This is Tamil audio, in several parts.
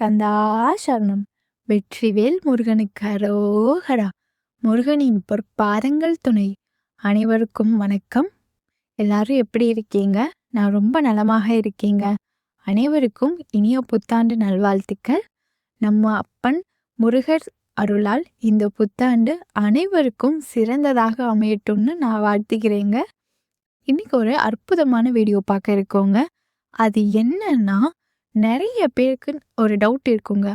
கந்தா சரணம் வெற்றிவேல் முருகனுக்கு அரோகரா. முருகனின் பொற்பாதங்கள் துணை. அனைவருக்கும் வணக்கம். எல்லாரும் எப்படி இருக்கீங்க? நான் ரொம்ப நலமாக இருக்கீங்க. அனைவருக்கும் இனிய புத்தாண்டு நல்வாழ்த்துக்கள். நம்ம அப்பன் முருகர் அருளால் இந்த புத்தாண்டு அனைவருக்கும் சிறந்ததாக அமையட்டும்னு நான் வாழ்த்துக்கிறேங்க இன்னைக்கு ஒரு அற்புதமான வீடியோ பார்க்க இருக்கோங்க. அது என்னன்னா நிறைய பேருக்கு ஒரு டவுட் இருக்குங்க.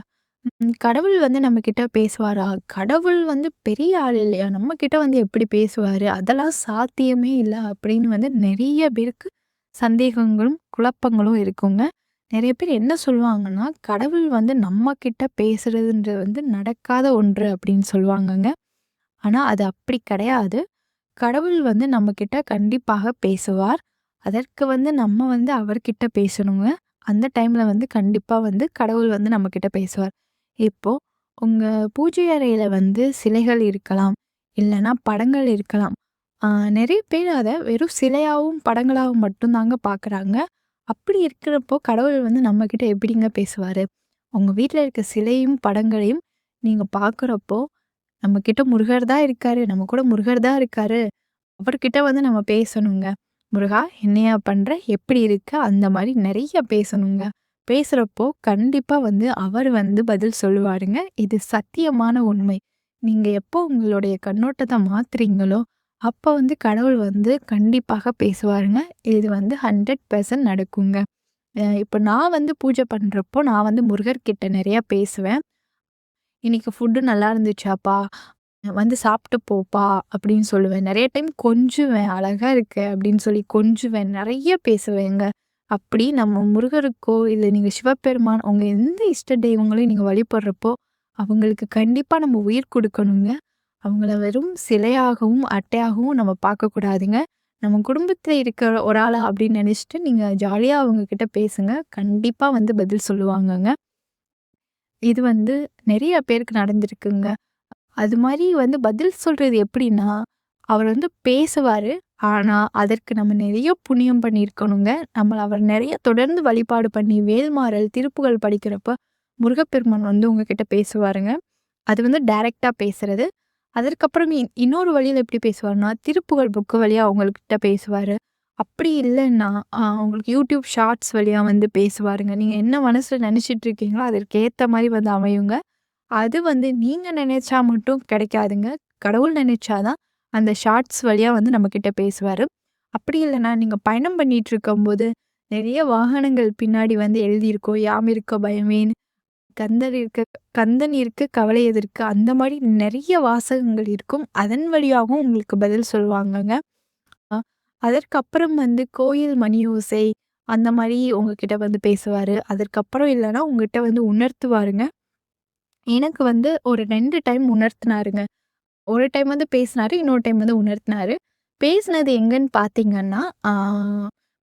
கடவுள் வந்து நம்ம கிட்ட பேசுவாரா? கடவுள் வந்து பெரிய ஆள் இல்லையா? நம்ம கிட்ட வந்து எப்படி பேசுவாரு? அதெல்லாம் சாத்தியமே இல்லை அப்படின்னு வந்து நிறைய பேருக்கு சந்தேகங்களும் குழப்பங்களும் இருக்குங்க. நிறைய பேர் என்ன சொல்லுவாங்கன்னா கடவுள் வந்து நம்ம கிட்ட பேசுறதுன்றது வந்து நடக்காத ஒன்று அப்படின்னு சொல்லுவாங்கங்க. ஆனால் அது அப்படி கிடையாது. கடவுள் வந்து நம்ம கிட்ட கண்டிப்பாக பேசுவார். அதற்கு வந்து நம்ம வந்து அவர்கிட்ட பேசணுங்க. அந்த டைமில் வந்து கண்டிப்பாக வந்து கடவுள் வந்து நம்மக்கிட்ட பேசுவார். இப்போது உங்கள் பூஜை அறையில் வந்து சிலைகள் இருக்கலாம் இல்லைன்னா படங்கள் இருக்கலாம். நிறைய பேர் அதை வெறும் சிலையாகவும் படங்களாகவும் மட்டும்தாங்க பார்க்குறாங்க அப்படி இருக்கிறப்போ கடவுள் வந்து நம்மக்கிட்ட எப்படிங்க பேசுவார்? உங்கள் வீட்டில் இருக்க சிலையும் படங்களையும் நீங்கள் பார்க்குறப்போ நம்மக்கிட்ட முருகர் தான் இருக்காரு நம்ம கூட முருகர் தான் இருக்காரு. அவர்கிட்ட வந்து நம்ம பேசணுங்க. முருகா என்னையா பண்ற? எப்படி இருக்க? அந்த மாதிரி நிறைய பேசணுங்க. பேசுறப்போ கண்டிப்பா வந்து அவர் வந்து பதில் சொல்லுவாருங்க. இது சத்தியமான உண்மை. நீங்க எப்போ உங்களுடைய கண்ணோட்டத்தை மாத்துறீங்களோ அப்போ வந்து கடவுள் வந்து கண்டிப்பாக பேசுவாருங்க. இது வந்து ஹண்ட்ரட் பர்சன்ட் நடக்குங்க. இப்போ நான் வந்து பூஜை பண்ணுறப்போ நான் வந்து முருகர்கிட்ட நிறையா பேசுவேன். இன்னைக்கு ஃபுட்டு நல்லா இருந்துச்சாப்பா? வந்து சாப்பிட்டு போப்பா அப்படின்னு சொல்லுவேன். நிறைய டைம் கொஞ்சுவேன். அழகா இருக்க அப்படின்னு சொல்லி கொஞ்சுவேன். நிறைய பேசுவேங்க. அப்படி நம்ம முருகருக்கோ, இல்லை நீங்கள் சிவபெருமான் அவங்க எந்த இஷ்ட தெய்வங்களையும் நீங்கள் வழிபடுறப்போ, அவங்களுக்கு கண்டிப்பாக நம்ம உயிர் கொடுக்கணுங்க அவங்கள வெறும் சிலையாகவும், அட்டையாகவும் நம்ம பார்க்கக்கூடாதுங்க. நம்ம குடும்பத்தில் இருக்கிற ஒரு ஆள் அப்படின்னு நினச்சிட்டு நீங்கள் ஜாலியாக அவங்க கிட்ட பேசுங்க. கண்டிப்பாக வந்து பதில் சொல்லுவாங்கங்க. இது வந்து நிறைய பேருக்கு நடந்திருக்குங்க. அது மாதிரி வந்து பதில் சொல்கிறது எப்படின்னா, அவர் வந்து பேசுவார் ஆனால் அதற்கு நம்ம நிறைய புண்ணியம் பண்ணியிருக்கணுங்க. நம்மளை அவர் நிறைய தொடர்ந்து வழிபாடு பண்ணி, வேல்மாறல், திருப்புகள் படிக்கிறப்ப, முருகப்பெருமான் வந்து உங்ககிட்ட பேசுவாருங்க. அது வந்து டைரெக்டாக பேசுறது. அதற்கப்புறம் இன்னொரு வழியில் எப்படி பேசுவாருன்னா, திருப்புகள் புக்கு வழியாக அவங்கக்கிட்ட பேசுவார் அப்படி இல்லைன்னா, உங்களுக்கு யூடியூப் ஷார்ட்ஸ் வழியாக வந்து பேசுவாருங்க. நீங்கள் என்ன மனசில் நினச்சிட்டு இருக்கீங்களோ, அதற்கு மாதிரி வந்து அமையுங்க. அது வந்து நீங்கள் நினைச்சா மட்டும் கிடைக்காதுங்க. கடவுள் நினைச்சாதான் அந்த ஷார்ட்ஸ் வழியாக வந்து நம்மக்கிட்ட பேசுவார் அப்படி இல்லைன்னா நீங்கள் பயணம் பண்ணிட்டு இருக்கும்போது, நிறைய வாகனங்கள் பின்னாடி வந்து எழுதியிருக்கும். "யாம் இருக்க பயமேன், கந்தன் இருக்க கந்தன் இருக்க கவலை எதற்கு?" அந்த மாதிரி நிறைய வாசகங்கள் இருக்கும். அதன் வழியாகவும் உங்களுக்கு பதில் சொல்லுவாங்கங்க. அதற்கப்புறம் வந்து கோயில் மணி ஓசை, அந்த மாதிரி உங்ககிட்ட வந்து பேசுவார் அதற்கப்புறம் இல்லைன்னா உங்ககிட்ட வந்து உணர்த்துவாருங்க. எனக்கு வந்து ஒரு ரெண்டு டைம் உணர்த்தினாருங்க ஒரு டைம் வந்து பேசினாரு. இன்னொரு டைம் வந்து உணர்த்தினாரு. பேசினது எங்கன்னு பார்த்தீங்கன்னா,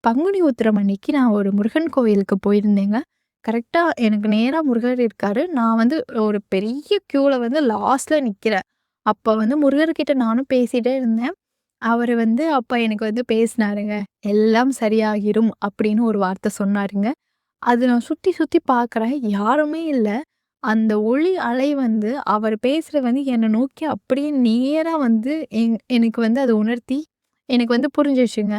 பங்குனி உத்திரம் அன்னைக்கு நான் ஒரு முருகன் கோவிலுக்கு போயிருந்தேங்க. கரெக்டாக எனக்கு நேராக முருகர் இருக்காரு. நான் வந்து ஒரு பெரிய க்யூவில் வந்து லாஸ்ட்டில் நிற்கிறேன் அப்போ வந்து முருகர்கிட்ட நானும் பேசிகிட்டே இருந்தேன். அவர் வந்து அப்போ எனக்கு வந்து பேசினாருங்க. "எல்லாம் சரியாகிரும்" அப்படின்னு ஒரு வார்த்தை சொன்னாருங்க. அது நான் சுற்றி சுற்றி பார்க்குறேன். யாருமே இல்லை அந்த ஒளி அலை வந்து அவர் பேசுறது வந்து என்னை நோக்கி அப்படியே நேராக வந்து எங் எனக்கு வந்து அதை உணர்த்தி எனக்கு வந்து புரிஞ்சிச்சுங்க.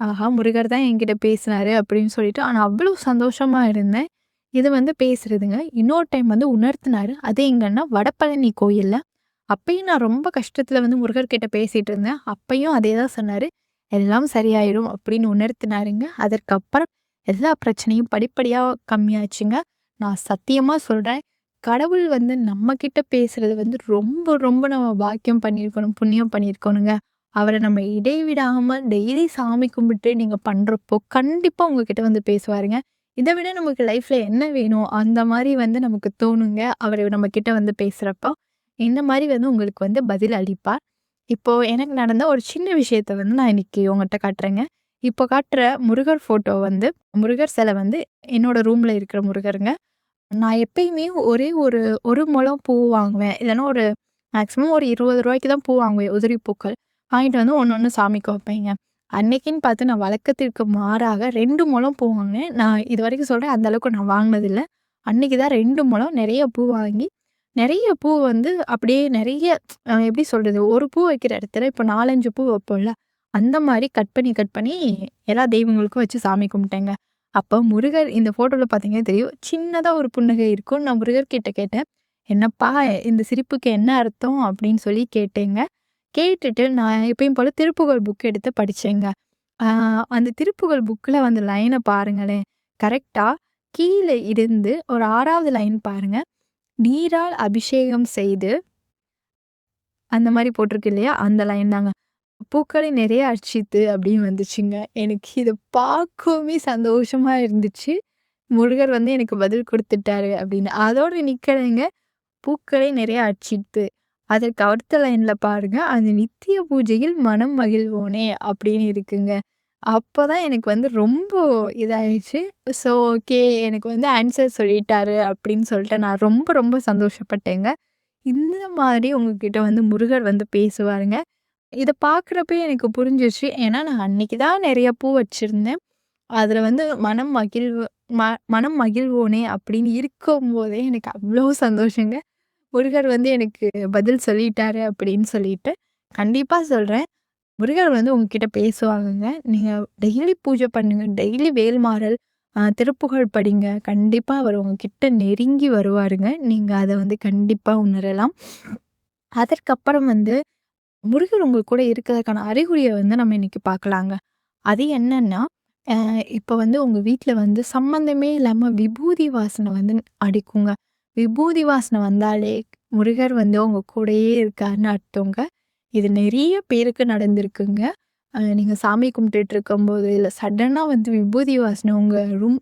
ஆஹா! முருகர் தான் என்கிட்ட பேசினாரு அப்படின்னு சொல்லிட்டு. ஆனால் அவ்வளோ சந்தோஷமாக இருந்தேன். இது வந்து பேசுறதுங்க. இன்னொரு டைம் வந்து உணர்த்தினார் அது எங்கன்னா வடபழனி கோயிலில் அப்பயும் நான் ரொம்ப கஷ்டத்தில் வந்து முருகர்கிட்ட பேசிகிட்டு இருந்தேன். அப்பையும் அதே தான் சொன்னார் எல்லாம் சரியாயிரும் அப்படின்னு உணர்த்தினாருங்க. அதற்கப்புறம் எல்லா பிரச்சனையும் படிப்படியாக கம்மியாச்சுங்க. நான் சத்தியமாக சொல்கிறேன் கடவுள் வந்து நம்ம கிட்ட பேசுறது வந்து ரொம்ப ரொம்ப நம்ம பாக்கியம் பண்ணியிருக்கணும் புண்ணியம் பண்ணியிருக்கணுங்க. அவரை நம்ம இடைவிடாமல் டெய்லி சாமி கும்பிட்டு நீங்கள் பண்ணுறப்போ கண்டிப்பாக உங்ககிட்ட வந்து பேசுவாருங்க. இதை விட நமக்கு லைஃப்பில் என்ன வேணும்? அந்த மாதிரி வந்து நமக்கு தோணுங்க. அவர் நம்ம கிட்ட வந்து பேசுகிறப்போ இந்த மாதிரி வந்து உங்களுக்கு வந்து பதில் அளிப்பார். இப்போது எனக்கு நடந்த ஒரு சின்ன விஷயத்த வந்து நான் இன்னைக்கு உங்கள்கிட்ட காட்டுறேங்க. இப்போ காட்டுற முருகர் ஃபோட்டோ வந்து முருகர் சிலை வந்து என்னோடய ரூமில் இருக்கிற முருகருங்க. நான் எப்பயுமே ஒரே ஒரு ஒரு முழம் பூ வாங்குவேன். இல்லைன்னா ஒரு மேக்ஸிமம் ஒரு இருபது ரூபாய்க்கு தான் பூ வாங்குவேன். உதிரி பூக்கள். வாங்கிட்டு வந்து ஒன்று ஒன்று சாமிக்கு வைப்பேங்க. அன்னைக்குன்னு பார்த்து நான் வழக்கத்திற்கு மாறாக ரெண்டு முழம் பூ வாங்கினேன். நான் இது வரைக்கும் சொல்கிறேன் அந்த அளவுக்கு நான் வாங்கினதில்லை அன்னைக்கு தான் ரெண்டு முழம் நிறைய பூ வாங்கி நிறைய பூ வந்து அப்படியே நிறைய எப்படி சொல்கிறது ஒரு பூ வைக்கிற இடத்துல இப்போ நாலஞ்சு பூ வைப்போம்ல அந்த மாதிரி கட் பண்ணி கட் பண்ணி எல்லா தெய்வங்களுக்கும் வச்சு சாமி கும்பிட்டேங்க அப்போ முருகர் இந்த ஃபோட்டோவில் பார்த்தீங்கன்னா தெரியும். சின்னதாக ஒரு புன்னகை இருக்கும். நான் முருகர் கிட்ட கேட்டேன். என்னப்பா இந்த சிரிப்புக்கு என்ன அர்த்தம்? அப்படின்னு சொல்லி கேட்டேங்க. கேட்டுட்டு நான் எப்பயும் போல் திருப்புகழ் புக் எடுத்து படித்தேங்க அந்த திருப்புகழ் புக்கில் வந்து லைனை பாருங்களேன். கரெக்டாக கீழே இருந்து ஒரு ஆறாவது லைன் பாருங்க. நீரால் அபிஷேகம் செய்து அந்த மாதிரி போட்டிருக்கு இல்லையா? அந்த லைன் தாங்க. பூக்களை நிறைய அடிச்சித்து அப்படின்னு வந்துச்சுங்க. எனக்கு இதை பார்க்கவுமே சந்தோஷமாக இருந்துச்சு. முருகர் வந்து எனக்கு பதில் கொடுத்துட்டாரு அப்படின்னு. அதோடு நிற்கிறேங்க பூக்களை நிறைய அடிச்சிட்டு அதற்கு அடுத்த லைனில் பாருங்க. அந்த நித்திய பூஜையில் மனம் மகிழ்வோனே அப்படின்னு இருக்குங்க. அப்போ தான் எனக்கு வந்து ரொம்ப இதாகிடுச்சு ஸோ ஓகே எனக்கு வந்து ஆன்சர் சொல்லிட்டாரு அப்படின்னு சொல்லிட்டு நான் ரொம்ப ரொம்ப சந்தோஷப்பட்டேங்க. இந்த மாதிரி உங்ககிட்ட வந்து முருகர் வந்து பேசுவாருங்க. இதை பார்க்குறப்பே எனக்கு புரிஞ்சிச்சு ஏன்னா நான் அன்னைக்கு தான் நிறைய பூ வச்சுருந்தேன். அதில் வந்து மனம் மகிழ்வு ம மனம் மகிழ்வோனே அப்படின்னு இருக்கும்போதே எனக்கு அவ்வளோ சந்தோஷங்க. முருகர் வந்து எனக்கு பதில் சொல்லிட்டாரு அப்படின்னு சொல்லிட்டு கண்டிப்பாக சொல்கிறேன் முருகர் வந்து உங்ககிட்ட பேசுவாங்கங்க. நீங்கள் டெய்லி பூஜை பண்ணுங்கள் டெய்லி வேல்மாறல் திருப்புகழ் படிங்க. கண்டிப்பாக அவர் உங்ககிட்ட நெருங்கி வருவாருங்க. நீங்கள் அதை வந்து கண்டிப்பாக உணரலாம். அதற்கப்புறம் வந்து முருகர் உங்கள் கூட இருக்கிறதுக்கான அறிகுறியை வந்து நம்ம இன்னைக்கு பார்க்கலாங்க அது என்னன்னா இப்போ வந்து உங்கள் வீட்டில் வந்து சம்மந்தமே இல்லாமல் விபூதி வாசனை வந்து அடிக்குங்க விபூதி வாசனை வந்தாலே முருகர் வந்து உங்கள் கூடயே இருக்காருன்னு அர்த்தங்க இது நிறைய பேருக்கு நடந்திருக்குங்க. நீங்கள் சாமி கும்பிட்டுட்டு இருக்கும்போது, இல்லை சடனாக வந்து விபூதி வாசனை உங்கள் ரூம்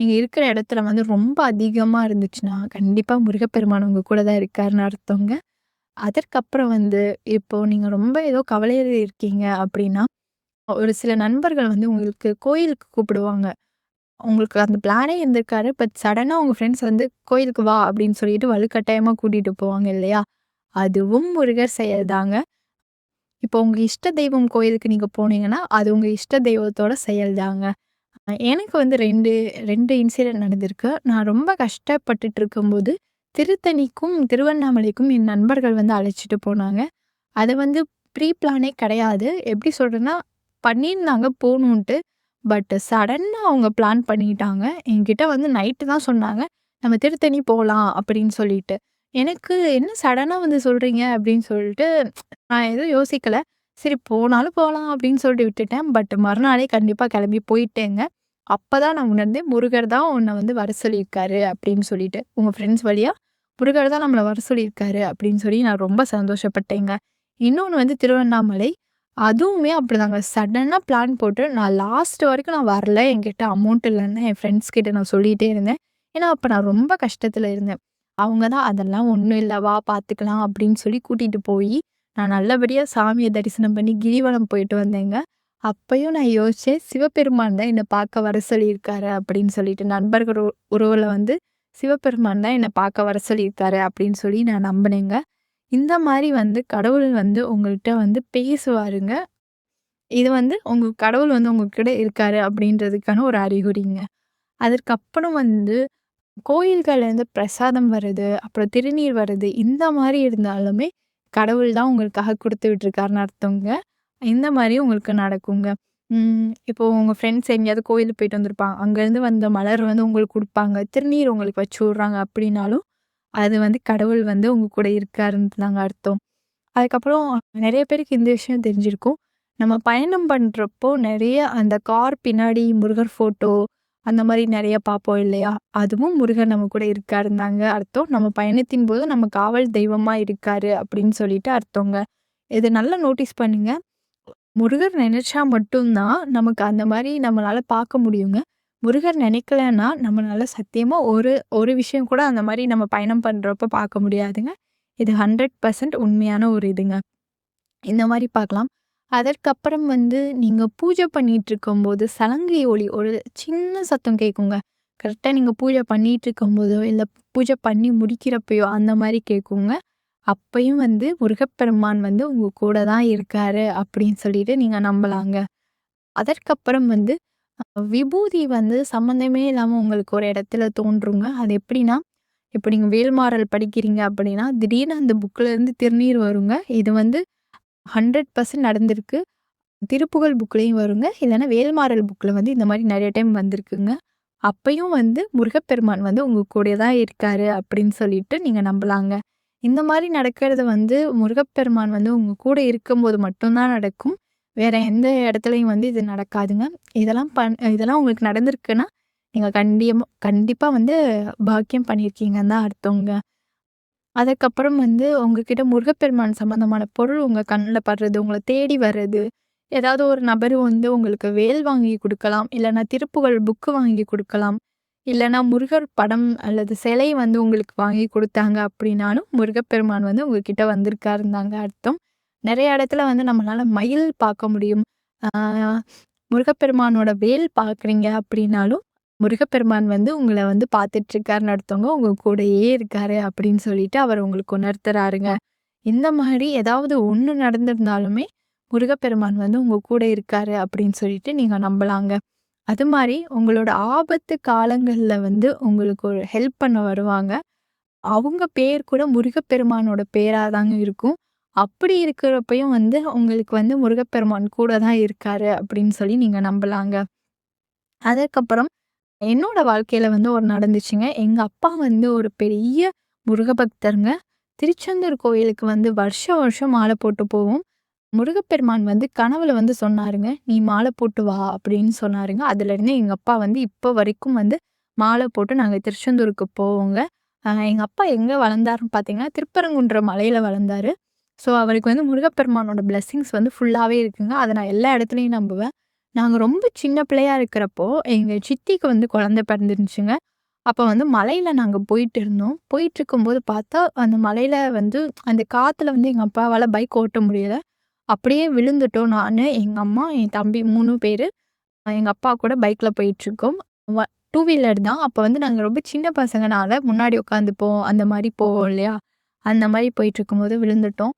நீங்கள் இருக்கிற இடத்துல வந்து ரொம்ப அதிகமாக இருந்துச்சுன்னா, கண்டிப்பாக முருகப்பெருமான் உங்கள் கூட தான் இருக்காருன்னு அர்த்தங்க. அதற்கப்புறம் வந்து இப்போ நீங்க ரொம்ப ஏதோ கவலையில இருக்கீங்க அப்படின்னா, ஒரு சில நண்பர்கள் வந்து உங்களுக்கு கோயிலுக்கு கூப்பிடுவாங்க. உங்களுக்கு அந்த பிளானே இருந்திருக்காரு. பட் சடனா உங்க ஃப்ரெண்ட்ஸ் வந்து "கோயிலுக்கு வா" அப்படின்னு சொல்லிட்டு வலுக்கட்டாயமா கூட்டிட்டு போவாங்க இல்லையா? அதுவும் முருகர் செயல் தாங்க. இப்போ உங்க இஷ்ட தெய்வம் கோயிலுக்கு நீங்க போனீங்கன்னா, அது உங்க இஷ்ட தெய்வத்தோட செயல்தாங்க. எனக்கு வந்து ரெண்டு ரெண்டு இன்சிடென்ட் நடந்திருக்கு. நான் ரொம்ப கஷ்டப்பட்டுட்டு இருக்கும்போது, திருத்தணிக்கும், திருவண்ணாமலைக்கும் என் நண்பர்கள் வந்து அழைச்சிட்டு போனாங்க. அது வந்து ப்ரீ பிளானே கிடையாது. எப்படி சொல்கிறேன்னா பண்ணியிருந்தாங்க போகணுன்ட்டு பட் சடன்னாக அவங்க பிளான் பண்ணிட்டாங்க. என்கிட்ட வந்து நைட்டு தான் சொன்னாங்க. "நம்ம திருத்தணி போகலாம் அப்படின்னு சொல்லிட்டு. எனக்கு "என்ன சடனாக வந்து சொல்கிறீங்க அப்படின்னு சொல்லிட்டு நான் எதுவும் யோசிக்கலை சரி போனாலும் போகலாம் அப்படின்னு சொல்லிட்டு விட்டுட்டேன். பட் மறுநாளே கண்டிப்பாக கிளம்பி போயிட்டேங்க. அப்போ தான் நான் உணர்ந்தேன், முருகர் தான் உன்னை வந்து வர சொல்லியிருக்காரு அப்படின்னு சொல்லிட்டு. உங்கள் ஃப்ரெண்ட்ஸ் வழியா முருகர் தான் நம்மளை வர சொல்லியிருக்காரு அப்படின்னு சொல்லி நான் ரொம்ப சந்தோஷப்பட்டேங்க. இன்னொன்று வந்து திருவண்ணாமலை. அதுவுமே அப்படிதாங்க. சடனாக பிளான் போட்டு நான் லாஸ்ட் வரைக்கும் நான் வரல. என்கிட்ட அமௌண்ட் இல்லைன்னு என் ஃப்ரெண்ட்ஸ் கிட்ட நான் சொல்லிகிட்டே இருந்தேன். ஏன்னா அப்போ நான் ரொம்ப கஷ்டத்தில் இருந்தேன். அவங்க தான் "அதெல்லாம் ஒன்றும் இல்லைவா பார்த்துக்கலாம்" அப்படின்னு சொல்லி கூட்டிகிட்டு போய் நான் நல்லபடியாக சாமியை தரிசனம் பண்ணி கிரிவலம் போயிட்டு வந்தேங்க. அப்பயும் நான் யோசித்தேன் சிவபெருமான் தான் என்னை பார்க்க வர சொல்லியிருக்காரு அப்படின்னு சொல்லிட்டு. நண்பர்கள் உறவில் வந்து சிவபெருமான் தான் என்னை பார்க்க வர சொல்லியிருக்காரு அப்படின்னு சொல்லி நான் நம்பினேங்க. இந்த மாதிரி வந்து கடவுள் வந்து உங்கள்கிட்ட வந்து பேசுவாருங்க. இது வந்து உங்கள் கடவுள் வந்து உங்ககிட்ட இருக்காரு அப்படின்றதுக்கான ஒரு அறிகுறிங்க. அதற்கப்புறம் வந்து கோயில்கள்லேருந்து பிரசாதம் வருது, அப்புறம் திருநீர் வருது. இந்த மாதிரி இருந்தாலுமே கடவுள் தான் உங்களுக்காக கொடுத்து விட்டுருக்காருன்னு அர்த்தங்க. இந்த மாதிரி உங்களுக்கு நடக்குங்க. ம் இப்போ உங்க ஃப்ரெண்ட்ஸ் எங்கேயாவது கோயிலுக்கு போயிட்டு வந்திருப்பாங்க. அங்கேருந்து வந்த மலர் வந்து உங்களுக்கு குடுப்பாங்க. திருநீர் உங்களுக்கு வச்சு விடுறாங்க அப்படின்னாலும், அது வந்து கடவுள் வந்து உங்க கூட இருக்காருன்னு தாங்க அர்த்தம். அதுக்கப்புறம் நெறைய பேருக்கு இந்த விஷயம் தெரிஞ்சிருக்கும். நம்ம பயணம் பண்றப்போ நெறைய அந்த கார் பின்னாடி முருகர் ஃபோட்டோ அந்த மாரி நெறைய பார்ப்போம் இல்லையா? அதுவும் முருகன் நம்ம கூட இருக்காருன்னு தாங்க அர்த்தம். நம்ம பயணத்தின் போது நம்ம காவல் தெய்வமா இருக்காரு அப்படின்னு சொல்லிட்டு அர்த்தங்க. இத நல்லா நோட்டீஸ் பண்ணுங்க. முருகர் நினைச்சா மட்டும் தான் நமக்கு அந்த மாதிரி நம்மளால பார்க்க முடியுங்க. முருகர் நினைக்கலன்னா நம்மளால சத்தியமா ஒரு ஒரு விஷயம் கூட அந்த மாதிரி நம்ம பயணம் பண்றப்ப பார்க்க முடியாதுங்க. இது 100% உண்மையான ஒரு இதுங்க. இந்த மாதிரி பார்க்கலாம். அதற்கப்புறம் வந்து நீங்க பூஜை பண்ணிட்டு இருக்கும்போது சலங்கை ஒளி ஒரு சின்ன சத்தம் கேட்குங்க. கரெக்டாக நீங்கள் பூஜை பண்ணிட்டு இருக்கும்போதோ, இல்லை பூஜை பண்ணி முடிக்கிறப்பயோ அந்த மாதிரி கேட்குங்க. அப்பையும் வந்து முருகப்பெருமான் வந்து உங்க கூட தான் இருக்காரு அப்படின்னு சொல்லிட்டு நீங்க நம்பலாங்க. அதற்கப்புறம் வந்து விபூதி வந்து சம்மந்தமே இல்லாம உங்களுக்கு ஒரு இடத்துல தோன்றுங்க. அது எப்படின்னா, இப்போ நீங்க வேல்மாறல் படிக்கிறீங்க அப்படின்னா, திடீர்னு அந்த புக்ல இருந்து திருநீர் வருங்க. இது வந்து 100% நடந்திருக்கு. திருப்புகழ் புக்லையும் வருங்க. இல்லைன்னா வேல்மாறல் புக்ல வந்து இந்த மாதிரி நிறைய டைம் வந்திருக்குங்க. அப்பையும் வந்து முருகப்பெருமான் வந்து உங்க கூட தான் இருக்காரு அப்படின்னு சொல்லிட்டு நீங்க நம்பலாங்க. இந்த மாதிரி நடக்கிறது வந்து முருகப்பெருமான் வந்து உங்கள் கூட இருக்கும்போது மட்டும்தான் நடக்கும். வேற எந்த இடத்துலையும் வந்து இது நடக்காதுங்க. இதெல்லாம் பண் இதெல்லாம் உங்களுக்கு நடந்திருக்குன்னா, நீங்கள் கண்டியமா கண்டிப்பாக வந்து பாக்கியம் பண்ணியிருக்கீங்கன்னு தான் அர்த்தங்க. அதுக்கப்புறம் வந்து உங்ககிட்ட முருகப்பெருமான் சம்மந்தமான பொருள் உங்கள் கண்ணில் படுறது, உங்களை தேடி வர்றது, ஏதாவது ஒரு நபர் வந்து உங்களுக்கு வேல் வாங்கி கொடுக்கலாம் இல்லைன்னா திருப்புகழ் புக்கு வாங்கி கொடுக்கலாம் இல்லைனா முருகர் படம் அல்லது சிலை வந்து உங்களுக்கு வாங்கி கொடுத்தாங்க அப்படின்னாலும், முருகப்பெருமான் வந்து உங்ககிட்ட வந்திருக்காருந்தாங்க அர்த்தம். நிறைய இடத்துல வந்து நம்மளால மயில் பார்க்க முடியும். முருகப்பெருமானோட வேல் பார்க்குறீங்க அப்படின்னாலும், முருகப்பெருமான் வந்து உங்களை வந்து பார்த்துட்டுருக்காருன்னு அடுத்தவங்க உங்க கூடயே இருக்காரு அப்படின்னு சொல்லிட்டு அவர் உங்களுக்கு உணர்த்துறாருங்க. இந்த மாதிரி ஏதாவது ஒன்று நடந்திருந்தாலுமே, முருகப்பெருமான் வந்து உங்க கூட இருக்காரு அப்படின்னு சொல்லிட்டு நீங்கள் நம்பலாங்க. அது மாதிரி உங்களோட ஆபத்து காலங்களில் வந்து உங்களுக்கு ஒரு ஹெல்ப் பண்ண வருவாங்க. அவங்க பேர் கூட முருகப்பெருமானோட பேராக தாங்க இருக்கும். அப்படி இருக்கிறப்பையும் வந்து உங்களுக்கு வந்து முருகப்பெருமான் கூட தான் இருக்காரு அப்படின்னு சொல்லி நீங்கள் நம்பலாங்க. அதுக்கப்புறம் என்னோட வாழ்க்கையில் வந்து ஒரு நடந்துச்சுங்க. எங்கள் அப்பா வந்து ஒரு பெரிய முருக பக்தருங்க. திருச்செந்தூர் கோயிலுக்கு வந்து வருஷம் வருஷம் மாலை போட்டு போவோம். முருகப்பெருமான் வந்து கனவுல வந்து சொன்னாருங்க. "நீ மாலை போட்டு வா" அப்படின்னு சொன்னாருங்க. அதுலேருந்து எங்க அப்பா வந்து இப்போ வரைக்கும் வந்து மாலை போட்டு நாங்க திருச்செந்தூருக்கு போவோங்க. எங்கள் எங்க அப்பா எங்க வளர்ந்தாருன்னு பார்த்தீங்கன்னா, திருப்பரங்குன்ற மலையில வளர்ந்தாரு. ஸோ அவருக்கு வந்து முருகப்பெருமானோட பிளெஸ்ஸிங்ஸ் வந்து ஃபுல்லாகவே இருக்குங்க. அதை நான் எல்லா இடத்துலையும் நம்புவேன். நாங்கள் ரொம்ப சின்ன பிள்ளையாக இருக்கிறப்போ, எங்கள் சித்திக்கு வந்து குழந்தை பிறந்துருந்துச்சுங்க. அப்போ வந்து மலையில் நாங்கள் போயிட்டு இருந்தோம். போயிட்டுருக்கும்போது பார்த்தா, அந்த மலையில் வந்து அந்த காற்றுல வந்து எங்கள் அப்பாவால் பைக் ஓட்ட முடியலை அப்படியே விழுந்துட்டோம். நான் எங்கள் அம்மா, என் தம்பி மூணு பேர் எங்கள் அப்பா கூட பைக்கில் போயிட்டுருக்கோம். வ டூ வீலர் தான். அப்போ வந்து நாங்கள் ரொம்ப சின்ன பசங்கனால முன்னாடி உட்காந்துப்போம். அந்த மாதிரி போவோம் இல்லையா? அந்த மாரி போயிட்டுருக்கும்போது விழுந்துட்டோம்.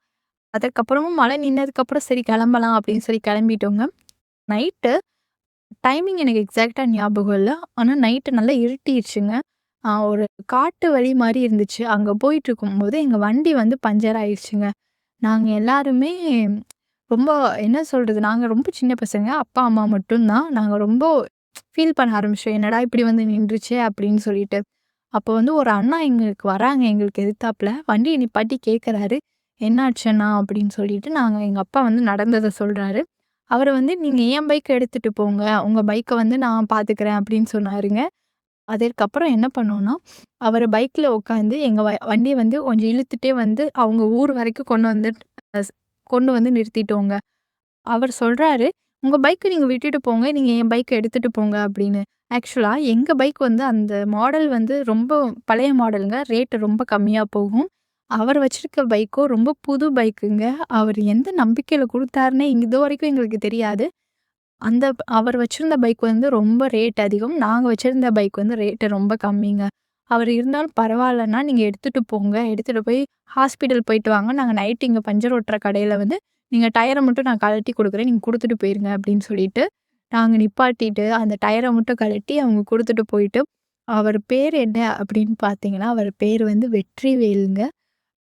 அதுக்கப்புறமும் மழை நின்னதுக்கப்புறம் சரி கிளம்பலாம் அப்படின்னு சொல்லி கிளம்பிட்டோங்க. நைட்டு டைமிங் எனக்கு எக்ஸாக்டாக ஞாபகம் இல்லை ஆனால் நைட்டு நல்லா இருட்டிருச்சுங்க. ஒரு காட்டு வழி மாதிரி இருந்துச்சு. அங்கே போயிட்டு இருக்கும்போது எங்கள் வண்டி வந்து பஞ்சர் ஆயிடுச்சுங்க நாங்கள் எல்லாருமே ரொம்ப என்ன சொல்றது? நாங்க ரொம்ப சின்ன பசங்க. அப்பா, அம்மா மட்டும் தான். நாங்க ரொம்ப ஃபீல் பண்ண ஆரம்பிச்சோம். என்னடா இப்படி வந்து நின்றுச்சே அப்படின்னு சொல்லிட்டு. அப்போ வந்து ஒரு அண்ணா எங்களுக்கு வராங்க எங்களுக்கு எதிர்த்தாப்புல. வண்டிய நிப்பாட்டி கேட்குறாரு. "என்னாச்சு அண்ணா?" அப்படின்னு சொல்லிட்டு நாங்க எங்க அப்பா வந்து நடந்தத சொல்றாரு. அவரு வந்து "நீங்க என் பைக்க எடுத்துட்டு போங்க. உங்க பைக்க வந்து நான் பார்த்துக்கிறேன்" அப்படின்னு சொன்னாருங்க. அதற்கப்புறம் என்ன பண்ணோம்னா, அவரு பைக்ல உட்காந்து எங்க வ வண்டிய வந்து கொஞ்சம் இழுத்துட்டே வந்து அவங்க ஊர் வரைக்கும் கொண்டு வந்து கொண்டு வந்து நிறுத்திட்டோங்க. அவர் சொல்கிறாரு உங்கள் பைக்கை நீங்கள் விட்டுட்டு போங்க. நீங்கள் என் பைக்கை எடுத்துகிட்டு போங்க" அப்படின்னு. ஆக்சுவலாக எங்கள் பைக் வந்து அந்த மாடல் வந்து ரொம்ப பழைய மாடலுங்க ரேட்டு ரொம்ப கம்மியாக போகும். அவர் வச்சிருக்க பைக்கோ ரொம்ப புது பைக்குங்க. அவர் எந்த நம்பிக்கையில் கொடுத்தாருன்னே இங்கே இது வரைக்கும் எங்களுக்கு தெரியாது. அந்த அவர் வச்சிருந்த பைக் வந்து ரொம்ப ரேட் அதிகம். நாங்கள் வச்சிருந்த பைக் வந்து ரேட்டு ரொம்ப கம்மிங்க. அவர் இருந்தாலும் பரவாயில்லன்னா நீங்கள் எடுத்துகிட்டு போங்க. எடுத்துகிட்டு போய் ஹாஸ்பிட்டல் போயிட்டு வாங்க. நாங்கள் நைட் இங்கே பஞ்சர் ஓட்டுற கடையில் வந்து நீங்கள் டயரை மட்டும் நான் கழட்டி கொடுக்குறேன் நீங்கள் கொடுத்துட்டு போயிருங்க அப்படின்னு சொல்லிட்டு, நாங்கள் நிப்பாட்டிட்டு அந்த டயரை மட்டும் கழட்டி அவங்க கொடுத்துட்டு போயிட்டு, அவர் பேர் என்ன அப்படின்னு பார்த்தீங்கன்னா, அவர் பேர் வந்து வெற்றி வேலுங்க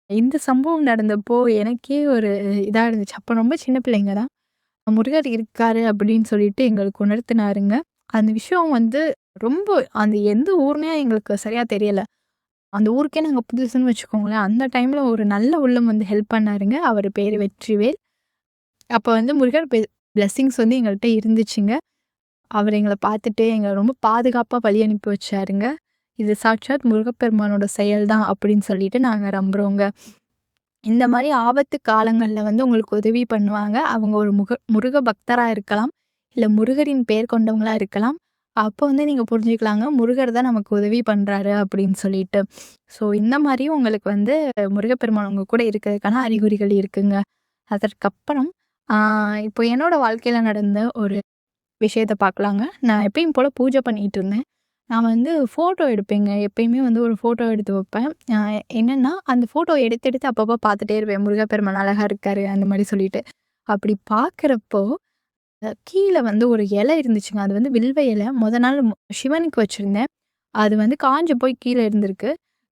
இந்த சம்பவம் நடந்தப்போ எனக்கே ஒரு இதாக இருந்துச்சு. அப்போ ரொம்ப சின்ன பிள்ளைங்க தான். முருகர் இருக்காரு அப்படின்னு சொல்லிட்டு எங்களுக்கு உணர்த்தினாருங்க. அந்த விஷயம் வந்து ரொம்ப அந்த எந்த ஊர்னே எங்களுக்கு சரியாக தெரியலை அந்த ஊருக்கே நாங்க புதுசுன்னு வச்சுக்கோங்களேன். அந்த டைம்ல ஒரு நல்ல உள்ளம் வந்து ஹெல்ப் பண்ணாருங்க. அவரு பேரு வெற்றிவேல். அப்ப வந்து முருகர் பிளெஸ்ஸிங்ஸ் வந்து எங்கள்ட்ட இருந்துச்சுங்க. அவர் எங்கள பார்த்துட்டு எங்கள ரொம்ப பாதுகாப்பா வழி அனுப்பி வச்சாருங்க. இது சாட்சாத் முருகப்பெருமானோட செயல் தான் அப்படின்னு சொல்லிட்டு நாங்க நம்புறோங்க. இந்த மாரி ஆபத்து காலங்கள்ல வந்து உங்களுக்கு உதவி பண்ணுவாங்க. அவங்க ஒரு முக முருக பக்தரா இருக்கலாம். இல்ல முருகரின் பெயர் கொண்டவங்களா இருக்கலாம். அப்போ வந்து நீங்கள் புரிஞ்சுக்கலாங்க. முருகர் தான் நமக்கு உதவி பண்ணுறாரு அப்படின்னு சொல்லிட்டு. ஸோ இந்த மாதிரியும் உங்களுக்கு வந்து முருகப்பெருமான் உங்கள் கூட இருக்கிறதுக்கான அறிகுறிகள் இருக்குங்க. அதற்கப்புறம் இப்போ என்னோடய வாழ்க்கையில் நடந்த ஒரு விஷயத்தை பார்க்கலாங்க. நான் எப்பயும் போல் பூஜை பண்ணிகிட்டு இருந்தேன். நான் வந்து ஃபோட்டோ எடுப்பேங்க. எப்பயுமே வந்து ஒரு ஃபோட்டோ எடுத்து வைப்பேன். என்னென்னா அந்த ஃபோட்டோ எடுத்து எடுத்து அப்பப்போ பார்த்துட்டே இருப்பேன். முருகப்பெருமான் அழகாக இருக்காரு அந்த மாதிரி சொல்லிட்டு. அப்படி பார்க்குறப்போ, கீழ வந்து ஒரு இலை இருந்துச்சுங்க. அது வந்து வில்வ இலை. மொத நாள் மு சிவனுக்கு வச்சிருந்தேன். அது வந்து காஞ்சு போய் கீழ இருந்திருக்கு.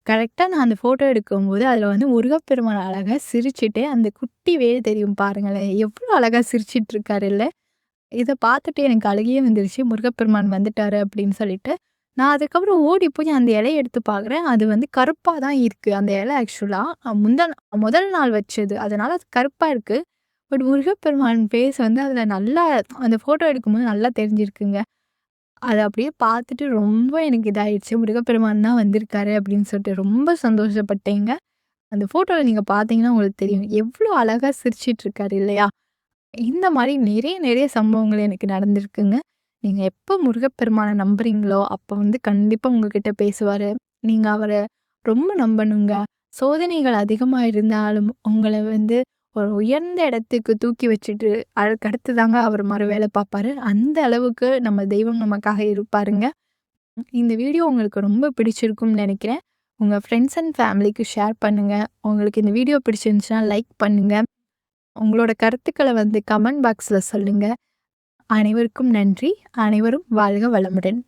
கரெக்ட்டா நான் அந்த ஃபோட்டோ எடுக்கும்போது, அதில வந்து முருகப்பெருமான் அழகா சிரிச்சுட்டு, அந்த குட்டி வேல் தெரியும் பாருங்களேன். எவ்வளோ அழகா சிரிச்சுட்டு இருக்காருல்ல. இத பார்த்துட்டு எனக்கு அழுகையே வந்துருச்சு. முருகப்பெருமான் வந்துட்டாரு அப்படின்னு சொல்லிட்டு. நான் அதுக்கப்புறம் ஓடி போய் அந்த இலைய எடுத்து பார்க்குறேன். அது வந்து கருப்பா தான் இருக்கு. அந்த இலை ஆக்சுவலா முந்தா முதல் நாள் வச்சது. அதனால அது கருப்பா இருக்கு. பட் முருகப்பெருமான் ஃபேஸ் வந்து அதில் நல்லா அந்த ஃபோட்டோ எடுக்கும்போது நல்லா தெரிஞ்சிருக்குங்க. அதை அப்படியே பார்த்துட்டு ரொம்ப எனக்கு இதாயிடுச்சு. முருகப்பெருமான் தான் வந்திருக்காரு அப்படின்னு சொல்லிட்டு ரொம்ப சந்தோஷப்பட்டேங்க. அந்த ஃபோட்டோவில் நீங்கள் பார்த்தீங்கன்னா உங்களுக்கு தெரியும். எவ்வளோ அழகாக சிரிச்சிட்ருக்காரு இல்லையா? இந்த மாதிரி நிறைய நிறைய சம்பவங்கள் எனக்கு நடந்திருக்குங்க. நீங்கள் எப்போ முருகப்பெருமானை நம்புறீங்களோ, அப்போ வந்து கண்டிப்பாக உங்ககிட்ட பேசுவார் நீங்கள் அவரை ரொம்ப நம்பணுங்க. சோதனைகள் அதிகமாக இருந்தாலும், உங்களை வந்து ஒரு உயர்ந்த இடத்துக்கு தூக்கி வச்சுட்டு, அதுக்கு அடுத்து தாங்க அவர் மறு வேலை பார்ப்பாரு. அந்த அளவுக்கு நம்ம தெய்வம் நமக்காக இருப்பாருங்க. இந்த வீடியோ உங்களுக்கு ரொம்ப பிடிச்சிருக்கும்னு நினைக்கிறேன் உங்கள் ஃப்ரெண்ட்ஸ் அண்ட் ஃபேமிலிக்கு ஷேர் பண்ணுங்கள் உங்களுக்கு இந்த வீடியோ பிடிச்சிருந்துச்சுன்னா லைக் பண்ணுங்கள் உங்களோட கருத்துக்களை வந்து கமெண்ட் பாக்ஸில் சொல்லுங்கள் அனைவருக்கும் நன்றி. அனைவரும் வாழ்க வளமுடன்.